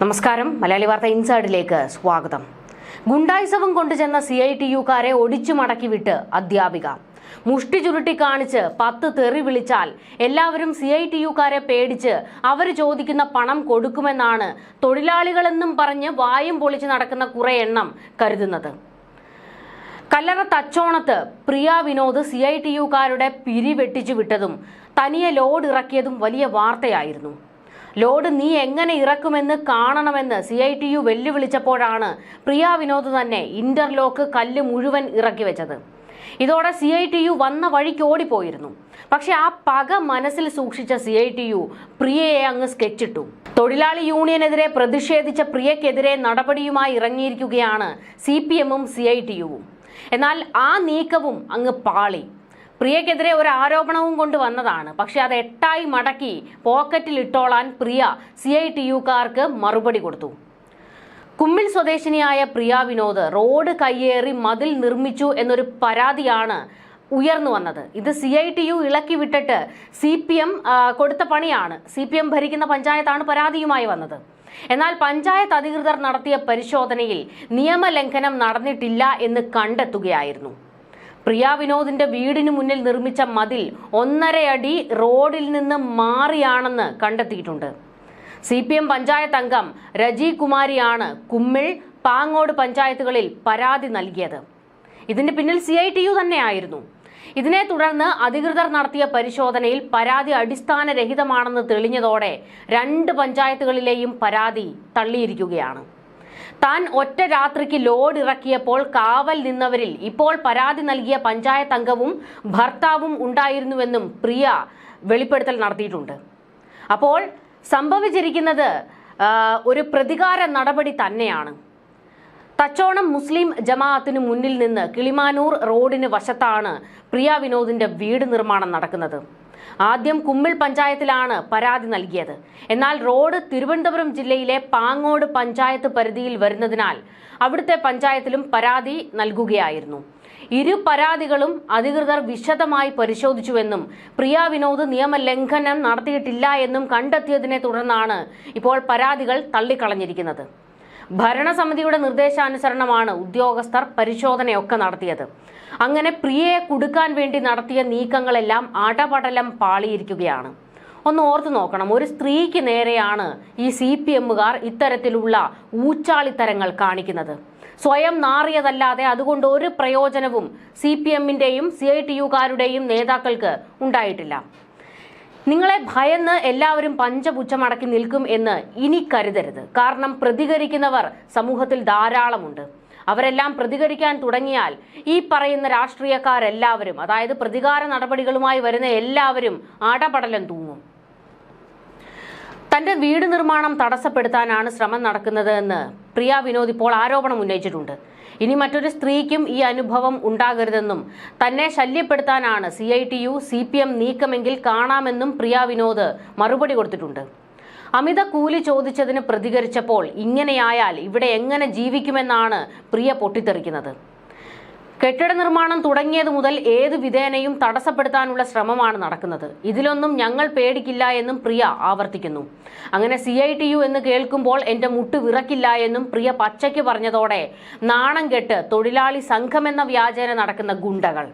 നമസ്കാരം. മലയാളി വാർത്ത ഇൻസൈഡിലേക്ക് സ്വാഗതം. ഗുണ്ടായിസവും കൊണ്ടുചെന്ന സി ഐ ടി യുക്കാരെ ഒടിച്ചു മടക്കി വിട്ട് അധ്യാപിക. മുഷ്ടി ചുരുട്ടി കാണിച്ച് പത്ത് തെറി വിളിച്ചാൽ എല്ലാവരും സി ഐ ടി യുക്കാരെ പേടിച്ച് അവർ ചോദിക്കുന്ന പണം കൊടുക്കുമെന്നാണ് തൊഴിലാളികളെന്നും പറഞ്ഞ് വായും പൊളിച്ച് നടക്കുന്ന കുറെ എണ്ണം കരുതുന്നത്. Kallara തച്ചോണത്ത് Priya Vinod C I T യുക്കാരുടെ പിരി വെട്ടിച്ചു വിട്ടതും തനിയെ ലോഡ് ഇറക്കിയതും വലിയ വാർത്തയായിരുന്നു. ലോഡ് നീ എങ്ങനെ ഇറക്കുമെന്ന് കാണണമെന്ന് സി ഐ ടി യു വെല്ലുവിളിച്ചപ്പോഴാണ് പ്രിയ വിനോദ് തന്നെ ഇന്റർലോക്ക് കല്ല് മുഴുവൻ ഇറക്കി വെച്ചത്. ഇതോടെ സി ഐ ടി യു വന്ന വഴിക്ക് ഓടിപ്പോയിരുന്നു. പക്ഷെ ആ പക മനസ്സിൽ സൂക്ഷിച്ച സി ഐ ടി യു പ്രിയയെ അങ്ങ് സ്കെച്ചിട്ടു. തൊഴിലാളി യൂണിയനെതിരെ പ്രതിഷേധിച്ച പ്രിയക്കെതിരെ നടപടിയുമായി ഇറങ്ങിയിരിക്കുകയാണ് സി പി എമ്മും സി ഐ ടി യുവും എന്നാൽ ആ നീക്കവും അങ്ങ് പാളി. പ്രിയക്കെതിരെ ഒരു ആരോപണവും കൊണ്ട് വന്നതാണ്. പക്ഷെ അത് എട്ടായി മടക്കി പോക്കറ്റിൽ ഇട്ടോളാൻ പ്രിയ സി ഐ ടി യുക്കാർക്ക് മറുപടി കൊടുത്തു. കുമ്മിൽ സ്വദേശിനിയായ പ്രിയ വിനോദ് റോഡ് കയ്യേറി മതിൽ നിർമ്മിച്ചു എന്നൊരു പരാതിയാണ് ഉയർന്നു വന്നത്. ഇത് സി ഐ ടി യു ഇളക്കി വിട്ടിട്ട് സി പി എം കൊടുത്ത പണിയാണ്. സി പി എം ഭരിക്കുന്ന പഞ്ചായത്താണ് പരാതിയുമായി വന്നത്. എന്നാൽ പഞ്ചായത്ത് അധികൃതർ നടത്തിയ പരിശോധനയിൽ നിയമലംഘനം നടന്നിട്ടില്ല എന്ന് കണ്ടെത്തുകയായിരുന്നു. പ്രിയ വിനോദിന്റെ വീടിന് മുന്നിൽ നിർമ്മിച്ച മതിൽ ഒന്നരയടി റോഡിൽ നിന്ന് മാറിയാണെന്ന് കണ്ടെത്തിയിട്ടുണ്ട്. സി പി എം പഞ്ചായത്ത് അംഗം രജി കുമാരിയാണ് കുമ്മിൾ പാങ്ങോട് പഞ്ചായത്തുകളിൽ പരാതി നൽകിയത്. ഇതിന് പിന്നിൽ സി ഐ ടി യു തന്നെയായിരുന്നു. ഇതിനെ തുടർന്ന് അധികൃതർ നടത്തിയ പരിശോധനയിൽ പരാതി അടിസ്ഥാനരഹിതമാണെന്ന് തെളിഞ്ഞതോടെ രണ്ട് പഞ്ചായത്തുകളിലെയും പരാതി തള്ളിയിരിക്കുകയാണ്. താൻ ഒറ്റ രാത്രിക്ക് ലോഡ് ഇറക്കിയപ്പോൾ കാവൽ നിന്നവരിൽ ഇപ്പോൾ പരാതി നൽകിയ പഞ്ചായത്ത് അംഗവും ഭർത്താവും ഉണ്ടായിരുന്നുവെന്നും പ്രിയ വെളിപ്പെടുത്തൽ നടത്തിയിട്ടുണ്ട്. അപ്പോൾ സംഭവിച്ചിരിക്കുന്നത് ഒരു പ്രതികാര നടപടി തന്നെയാണ്. തച്ചോണം മുസ്ലിം ജമാഅത്തിന് മുന്നിൽ നിന്ന് കിളിമാനൂർ റോഡിന് വശത്താണ് പ്രിയ വിനോദിന്റെ വീട് നിർമ്മാണം നടക്കുന്നത്. ആദ്യം കുമ്മിൾ പഞ്ചായത്തിലാണ് പരാതി നൽകിയത്. എന്നാൽ റോഡ് തിരുവനന്തപുരം ജില്ലയിലെ പാങ്ങോട് പഞ്ചായത്ത് പരിധിയിൽ വരുന്നതിനാൽ അവിടുത്തെ പഞ്ചായത്തിലും പരാതി നൽകുകയായിരുന്നു. ഇരു പരാതികളും അധികൃതർ വിശദമായി പരിശോധിച്ചുവെന്നും പ്രിയ വിനോദ് നിയമലംഘനം നടത്തിയിട്ടില്ല എന്നും കണ്ടെത്തിയതിനെ തുടർന്നാണ് ഇപ്പോൾ പരാതികൾ തള്ളിക്കളഞ്ഞിരിക്കുന്നത്. ഭരണസമിതിയുടെ നിർദ്ദേശാനുസരണമാണ് ഉദ്യോഗസ്ഥർ പരിശോധനയൊക്കെ നടത്തിയത്. അങ്ങനെ പ്രിയയെ കൊടുക്കാൻ വേണ്ടി നടത്തിയ നീക്കങ്ങളെല്ലാം അടപടലം പാളിയിരിക്കുകയാണ്. ഒന്ന് ഓർത്തു നോക്കണം ഒരു സ്ത്രീക്ക് നേരെയാണ് ഈ സി പി എമ്മുകാർ ഇത്തരത്തിലുള്ള ഊച്ചാളിത്തരങ്ങൾ കാണിക്കുന്നത്. സ്വയം നാറിയതല്ലാതെ അതുകൊണ്ട് ഒരു പ്രയോജനവും സി പി എമ്മിന്റെയും സി ഐ ടി യുകാരുടെയും നേതാക്കൾക്ക് ഉണ്ടായിട്ടില്ല. നിങ്ങളെ ഭയന്ന് എല്ലാവരും പഞ്ചപുച്ഛമടക്കി നിൽക്കും എന്ന് ഇനി കരുതരുത്. കാരണം പ്രതികരിക്കുന്നവർ സമൂഹത്തിൽ ധാരാളമുണ്ട്. അവരെല്ലാം പ്രതികരിക്കാൻ തുടങ്ങിയാൽ ഈ പറയുന്ന രാഷ്ട്രീയക്കാരെല്ലാവരും അതായത് പ്രതികാര നടപടികളുമായി വരുന്ന എല്ലാവരും അടപടലം തൂങ്ങും. തന്റെ വീട് നിർമ്മാണം തടസ്സപ്പെടുത്താനാണ് ശ്രമം നടക്കുന്നത് എന്ന് പ്രിയ വിനോദ് ഇപ്പോൾ ആരോപണം ഉന്നയിച്ചിട്ടുണ്ട്. ഇനി മറ്റൊരു സ്ത്രീക്കും ഈ അനുഭവം ഉണ്ടാകരുതെന്നും തന്നെ ശല്യപ്പെടുത്താനാണ് C I T U C P M നീക്കമെങ്കിൽ കാണാമെന്നും പ്രിയ വിനോദ് മറുപടി കൊടുത്തിട്ടുണ്ട്. അമിത കൂലി ചോദിച്ചതിന് പ്രതികരിച്ചപ്പോൾ ഇങ്ങനെയായാൽ ഇവിടെ എങ്ങനെ ജീവിക്കുമെന്നാണ് പ്രിയ പൊട്ടിത്തെറിക്കുന്നത്. കെട്ടിട നിർമ്മാണം തുടങ്ങിയത് മുതൽ ഏത് വിധേനയും തടസ്സപ്പെടുത്താനുള്ള ശ്രമമാണ് നടക്കുന്നത്. ഇതിലൊന്നും ഞങ്ങൾ പേടിക്കില്ല എന്നും പ്രിയ ആവർത്തിക്കുന്നു. അങ്ങനെ സി ഐ ടി യു എന്ന് കേൾക്കുമ്പോൾ എന്റെ മുട്ട് വിറക്കില്ല എന്നും പ്രിയ പച്ചയ്ക്ക് പറഞ്ഞതോടെ നാണം കെട്ട് തൊഴിലാളി സംഘമെന്ന വ്യാജേന നടക്കുന്ന ഗുണ്ടകൾ.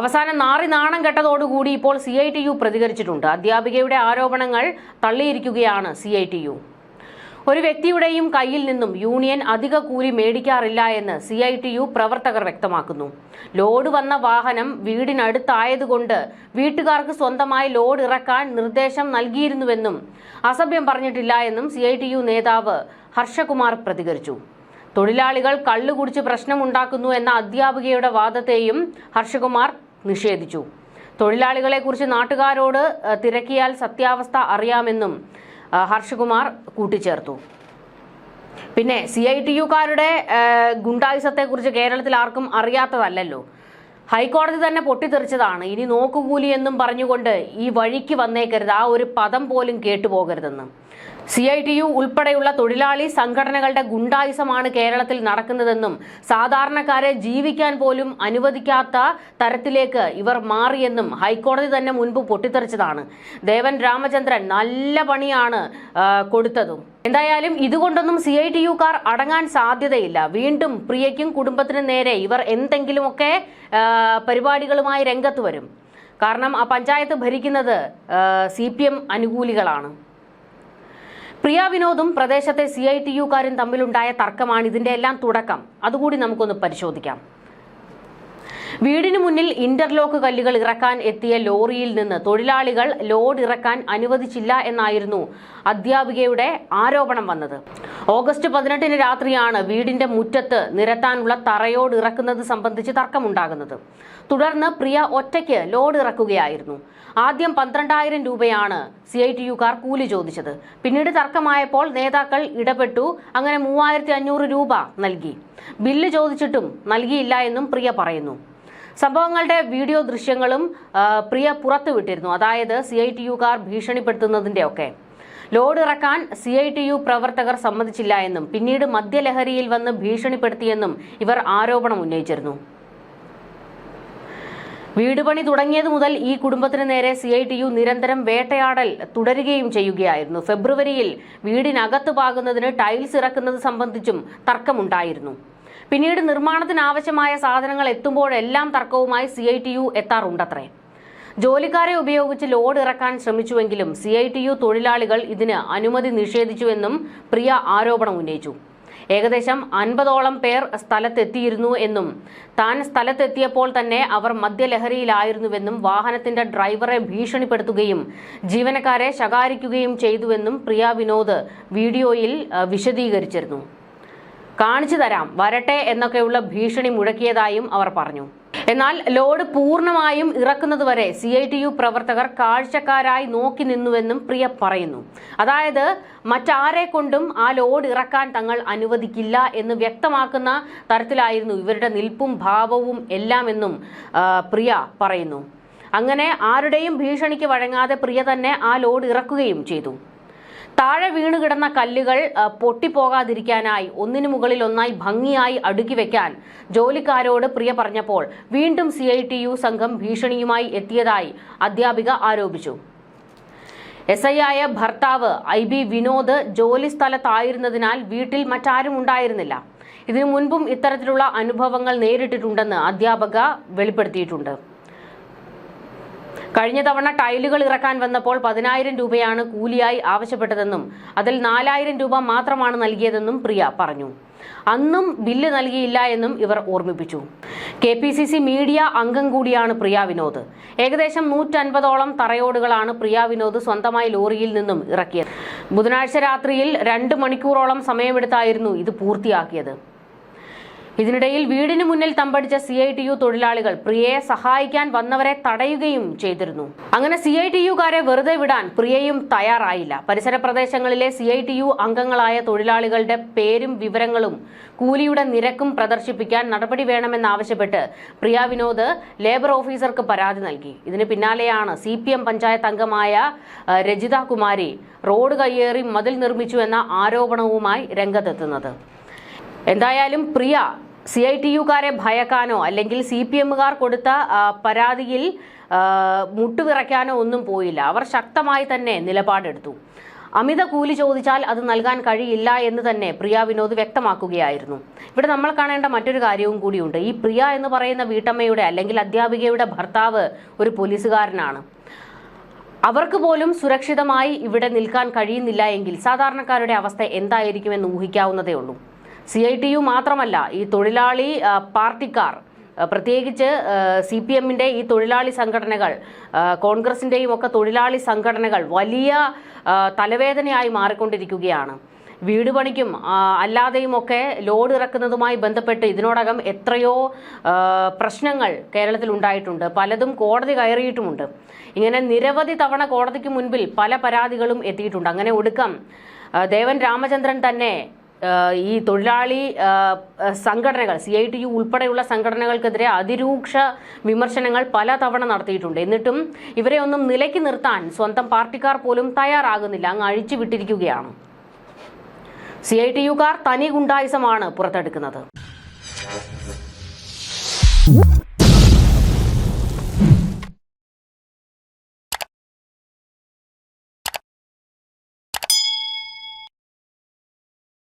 അവസാനം നാറി നാണം കെട്ടതോടുകൂടി ഇപ്പോൾ സി ഐ ടി യു പ്രതികരിച്ചിട്ടുണ്ട്. അധ്യാപികയുടെ ആരോപണങ്ങൾ തള്ളിയിരിക്കുകയാണ് സി ഐ ടി യു. ഒരു വ്യക്തിയുടെയും കയ്യിൽ നിന്നും യൂണിയൻ അധിക കൂലി മേടിക്കാറില്ല എന്ന് സി ഐ ടി യു പ്രവർത്തകർ വ്യക്തമാക്കുന്നു. ലോഡ് വന്ന വാഹനം വീടിനടുത്തായതുകൊണ്ട് വീട്ടുകാർക്ക് സ്വന്തമായി ലോഡ് ഇറക്കാൻ നിർദ്ദേശം നൽകിയിരുന്നുവെന്നും അസഭ്യം പറഞ്ഞിട്ടില്ല എന്നും സി ഐ ടി യു നേതാവ് ഹർഷകുമാർ പ്രതികരിച്ചു. തൊഴിലാളികൾ കള്ളു കുടിച്ച് പ്രശ്നമുണ്ടാക്കുന്നു എന്ന അധ്യാപികയുടെ വാദത്തെയും ഹർഷകുമാർ നിഷേധിച്ചു. തൊഴിലാളികളെക്കുറിച്ച് നാട്ടുകാരോട് തിരക്കിയാൽ സത്യാവസ്ഥ അറിയാമെന്നും ഹർഷകുമാർ കൂട്ടിച്ചേർത്തു. പിന്നെ സി ഐ ടി യുക്കാരുടെ ഗുണ്ടായുസത്തെക്കുറിച്ച് കേരളത്തിൽ ആർക്കും അറിയാത്തതല്ലല്ലോ. ഹൈക്കോടതി തന്നെ പൊട്ടിത്തെറിച്ചതാണ്. ഇനി നോക്കുകൂലി എന്നും പറഞ്ഞുകൊണ്ട് ഈ വഴിക്ക് വന്നേക്കരുത്. ആ ഒരു പദം പോലും കേട്ടുപോകരുതെന്ന്. സി ഐ ടി യു ഉൾപ്പെടെയുള്ള തൊഴിലാളി സംഘടനകളുടെ ഗുണ്ടായുസമാണ് കേരളത്തിൽ നടക്കുന്നതെന്നും സാധാരണക്കാരെ ജീവിക്കാൻ പോലും അനുവദിക്കാത്ത തരത്തിലേക്ക് ഇവർ മാറിയെന്നും ഹൈക്കോടതി തന്നെ മുൻപ് പൊട്ടിത്തെറിച്ചതാണ്. ദേവൻ രാമചന്ദ്രൻ നല്ല പണിയാണ് കൊടുത്തതും. എന്തായാലും ഇതുകൊണ്ടൊന്നും സി ഐ ടി യുക്കാർ അടങ്ങാൻ സാധ്യതയില്ല. വീണ്ടും പ്രിയയ്ക്കും കുടുംബത്തിനും നേരെ ഇവർ എന്തെങ്കിലുമൊക്കെ പരിപാടികളുമായി രംഗത്ത് വരും. കാരണം ആ പഞ്ചായത്ത് ഭരിക്കുന്നത് സി പി എം അനുകൂലികളാണ്. പ്രിയ വിനോദും പ്രദേശത്തെ സി ഐ ടി യുക്കാരും തമ്മിലുണ്ടായ തർക്കമാണ് ഇതിന്റെ എല്ലാം തുടക്കം. അതുകൂടി നമുക്കൊന്ന് പരിശോധിക്കാം. വീടിന് മുന്നിൽ ഇന്റർലോക്ക് കല്ലുകൾ ഇറക്കാൻ എത്തിയ ലോറിയിൽ നിന്ന് തൊഴിലാളികൾ ലോഡ് ഇറക്കാൻ അനുവദിച്ചില്ല എന്നായിരുന്നു അധ്യാപികയുടെ ആരോപണം വന്നത്. ഓഗസ്റ്റ് പതിനെട്ടിന് രാത്രിയാണ് വീടിന്റെ മുറ്റത്ത് നിരത്താനുള്ള തറയോട് ഇറക്കുന്നത് സംബന്ധിച്ച് തർക്കമുണ്ടാകുന്നത്. തുടർന്ന് പ്രിയ ഒറ്റയ്ക്ക് ലോഡ് ഇറക്കുകയായിരുന്നു. ആദ്യം പന്ത്രണ്ടായിരം രൂപയാണ് സി ഐ ടി യുക്കാർ കൂലി ചോദിച്ചത്. പിന്നീട് തർക്കമായപ്പോൾ നേതാക്കൾ ഇടപെട്ടു അങ്ങനെ മൂവായിരത്തി അഞ്ഞൂറ് രൂപ നൽകി. ബില്ല് ചോദിച്ചിട്ടും നൽകിയില്ല എന്നും പ്രിയ പറയുന്നു. സംഭവങ്ങളുടെ വീഡിയോ ദൃശ്യങ്ങളും പ്രിയ പുറത്തുവിട്ടിരുന്നു. അതായത് സി ഐ ടി യുക്കാർ ഭീഷണിപ്പെടുത്തുന്നതിന്റെ ഒക്കെ. ലോഡ് ഇറക്കാൻ സി ഐ ടി യു പ്രവർത്തകർ സമ്മതിച്ചില്ല എന്നും പിന്നീട് മദ്യലഹരിയിൽ വന്ന് ഭീഷണിപ്പെടുത്തിയെന്നും ഇവർ ആരോപണം ഉന്നയിച്ചിരുന്നു. വീട് പണി തുടങ്ങിയത് മുതൽ ഈ കുടുംബത്തിന് നേരെ സി ഐ ടി യു നിരന്തരം വേട്ടയാടൽ തുടരുകയും ചെയ്യുകയായിരുന്നു. ഫെബ്രുവരിയിൽ വീടിനകത്ത് പാകുന്നതിന് ടൈൽസ് ഇറക്കുന്നത് സംബന്ധിച്ചും തർക്കമുണ്ടായിരുന്നു. പിന്നീട് നിർമ്മാണത്തിന് ആവശ്യമായ സാധനങ്ങൾ എത്തുമ്പോഴെല്ലാം തർക്കവുമായി സി ഐ ടി യു എത്താറുണ്ടത്രേ. ജോലിക്കാരെ ഉപയോഗിച്ച് ലോഡ് ഇറക്കാൻ ശ്രമിച്ചുവെങ്കിലും സി ഐ ടി യു തൊഴിലാളികൾ ഇതിന് അനുമതി നിഷേധിച്ചുവെന്നും പ്രിയ ആരോപണം ഉന്നയിച്ചു. ഏകദേശം അൻപതോളം പേർ സ്ഥലത്തെത്തിയിരുന്നു എന്നും താൻ സ്ഥലത്തെത്തിയപ്പോൾ തന്നെ അവർ മദ്യലഹരിയിലായിരുന്നുവെന്നും വാഹനത്തിന്റെ ഡ്രൈവറെ ഭീഷണിപ്പെടുത്തുകയും ജീവനക്കാരെ ശകാരിക്കുകയും ചെയ്തുവെന്നും പ്രിയ വിനോദ് വീഡിയോയിൽ വിശദീകരിച്ചിരുന്നു. കാണിച്ചു തരാം വരട്ടെ എന്നൊക്കെയുള്ള ഭീഷണി മുഴക്കിയതായും അവർ പറഞ്ഞു. എന്നാൽ ലോഡ് പൂർണമായും ഇറക്കുന്നതുവരെ സി ഐ ടി യു പ്രവർത്തകർ കാഴ്ചക്കാരായി നോക്കി നിന്നുവെന്നും പ്രിയ പറയുന്നു. അതായത് മറ്റാരെ കൊണ്ടും ആ ലോഡ് ഇറക്കാൻ തങ്ങൾ അനുവദിക്കില്ല എന്ന് വ്യക്തമാക്കുന്ന തരത്തിലായിരുന്നു ഇവരുടെ നിൽപ്പും ഭാവവും എല്ലാം എന്നും പ്രിയ പറയുന്നു. അങ്ങനെ ആരുടെയും ഭീഷണിക്ക് വഴങ്ങാതെ പ്രിയ തന്നെ ആ ലോഡ് ഇറക്കുകയും ചെയ്തു. താഴെ വീണ് കിടന്ന കല്ലുകൾ പൊട്ടിപ്പോകാതിരിക്കാനായി ഒന്നിനു മുകളിൽ ഒന്നായി ഭംഗിയായി അടുക്കി വെക്കാൻ ജോലിക്കാരോട് പ്രിയ പറഞ്ഞപ്പോൾ വീണ്ടും സി സംഘം ഭീഷണിയുമായി എത്തിയതായി അധ്യാപിക ആരോപിച്ചു. എസ് ഐ ആയ ഭർത്താവ് ഐ ബി വിനോദ് ജോലി സ്ഥലത്തായിരുന്നതിനാൽ വീട്ടിൽ മറ്റാരും ഉണ്ടായിരുന്നില്ല. ഇതിനു മുൻപും ഇത്തരത്തിലുള്ള അനുഭവങ്ങൾ നേരിട്ടിട്ടുണ്ടെന്ന് അധ്യാപക വെളിപ്പെടുത്തിയിട്ടുണ്ട്. കഴിഞ്ഞ തവണ ടൈലുകൾ ഇറക്കാൻ വന്നപ്പോൾ പതിനായിരം രൂപയാണ് കൂലിയായി ആവശ്യപ്പെട്ടതെന്നും അതിൽ നാലായിരം രൂപ മാത്രമാണ് നൽകിയതെന്നും പ്രിയ പറഞ്ഞു. അന്നും ബില്ല് നൽകിയില്ല എന്നും ഇവർ ഓർമ്മിപ്പിച്ചു. K P C C media അംഗം കൂടിയാണ് പ്രിയ വിനോദ്. ഏകദേശം നൂറ്റൻപതോളം തറയോടുകളാണ് പ്രിയ വിനോദ് സ്വന്തമായി ലോറിയിൽ നിന്നും ഇറക്കിയത്. ബുധനാഴ്ച രാത്രിയിൽ രണ്ട് മണിക്കൂറോളം സമയമെടുത്തായിരുന്നു ഇത് പൂർത്തിയാക്കിയത്. ഇതിനിടയിൽ വീടിന് മുന്നിൽ തമ്പടിച്ച സി ഐ ടി യു തൊഴിലാളികൾ പ്രിയയെ സഹായിക്കാൻ വന്നവരെ തടയുകയും ചെയ്തിരുന്നു. അങ്ങനെ സി ഐ ടി യുകാരെ വെറുതെ വിടാൻ പ്രിയയും തയ്യാറായില്ല. പരിസര പ്രദേശങ്ങളിലെ സി ഐ ടി യു അംഗങ്ങളായ തൊഴിലാളികളുടെ പേരും വിവരങ്ങളും കൂലിയുടെ നിരക്കും പ്രദർശിപ്പിക്കാൻ നടപടി വേണമെന്നാവശ്യപ്പെട്ട് പ്രിയ വിനോദ് ലേബർ ഓഫീസർക്ക് പരാതി നൽകി. ഇതിന് പിന്നാലെയാണ് സി പി എം പഞ്ചായത്ത് അംഗമായ രജിത കുമാരി റോഡ് കയ്യേറി മതിൽ നിർമ്മിച്ചു എന്ന ആരോപണവുമായി രംഗത്തെത്തുന്നത്. എന്തായാലും പ്രിയ സി ഐ ടി യുക്കാരെ ഭയക്കാനോ അല്ലെങ്കിൽ സി പി എമ്മുകാർ കൊടുത്ത പരാതിയിൽ മുട്ടുവിറയ്ക്കാനോ ഒന്നും പോയില്ല. അവർ ശക്തമായി തന്നെ നിലപാടെടുത്തു. അമിത കൂലി ചോദിച്ചാൽ അത് നൽകാൻ കഴിയില്ല എന്ന് തന്നെ പ്രിയ വിനോദ് വ്യക്തമാക്കുകയായിരുന്നു. ഇവിടെ നമ്മൾ കാണേണ്ട മറ്റൊരു കാര്യവും കൂടിയുണ്ട്. ഈ പ്രിയ എന്ന് പറയുന്ന വീട്ടമ്മയുടെ അല്ലെങ്കിൽ അധ്യാപികയുടെ ഭർത്താവ് ഒരു പോലീസുകാരനാണ്. അവർക്ക് പോലും സുരക്ഷിതമായി ഇവിടെ നിൽക്കാൻ കഴിയുന്നില്ല എങ്കിൽ സാധാരണക്കാരുടെ അവസ്ഥ എന്തായിരിക്കുമെന്ന് ഊഹിക്കാവുന്നതേ ഉള്ളൂ. സി ഐ ടി യു മാത്രമല്ല ഈ തൊഴിലാളി പാർട്ടിക്കാർ പ്രത്യേകിച്ച് സി പി എമ്മിന്റെ ഈ തൊഴിലാളി സംഘടനകൾ കോൺഗ്രസിന്റെയും ഒക്കെ തൊഴിലാളി സംഘടനകൾ വലിയ തലവേദനയായി മാറിക്കൊണ്ടിരിക്കുകയാണ്. വീട് പണിക്കും അല്ലാതെയും ഒക്കെ ലോഡ് ഇറക്കുന്നതുമായി ബന്ധപ്പെട്ട് ഇതിനോടകം എത്രയോ പ്രശ്നങ്ങൾ കേരളത്തിൽ ഉണ്ടായിട്ടുണ്ട്. പലതും കോടതി കയറിയിട്ടുമുണ്ട്. ഇങ്ങനെ നിരവധി തവണ കോടതിക്ക് മുൻപിൽ പല പരാതികളും എത്തിയിട്ടുണ്ട്. അങ്ങനെ ഒടുക്കം ദേവൻ രാമചന്ദ്രൻ തന്നെ ഈ തൊഴിലാളി സംഘടനകൾ സി ഐ ടി യു ഉൾപ്പെടെയുള്ള സംഘടനകൾക്കെതിരെ അതിരൂക്ഷ വിമർശനങ്ങൾ പലതവണ നടത്തിയിട്ടുണ്ട്. എന്നിട്ടും ഇവരെ ഒന്നും നിലയ്ക്ക് നിർത്താൻ സ്വന്തം പാർട്ടിക്കാർ പോലും തയ്യാറാകുന്നില്ല. അങ്ങ് അഴിച്ചു വിട്ടിരിക്കുകയാണ്. സി ഐ ടി യുക്കാർ തനി ഗുണ്ടായുസമാണ് പുറത്തെടുക്കുന്നത്.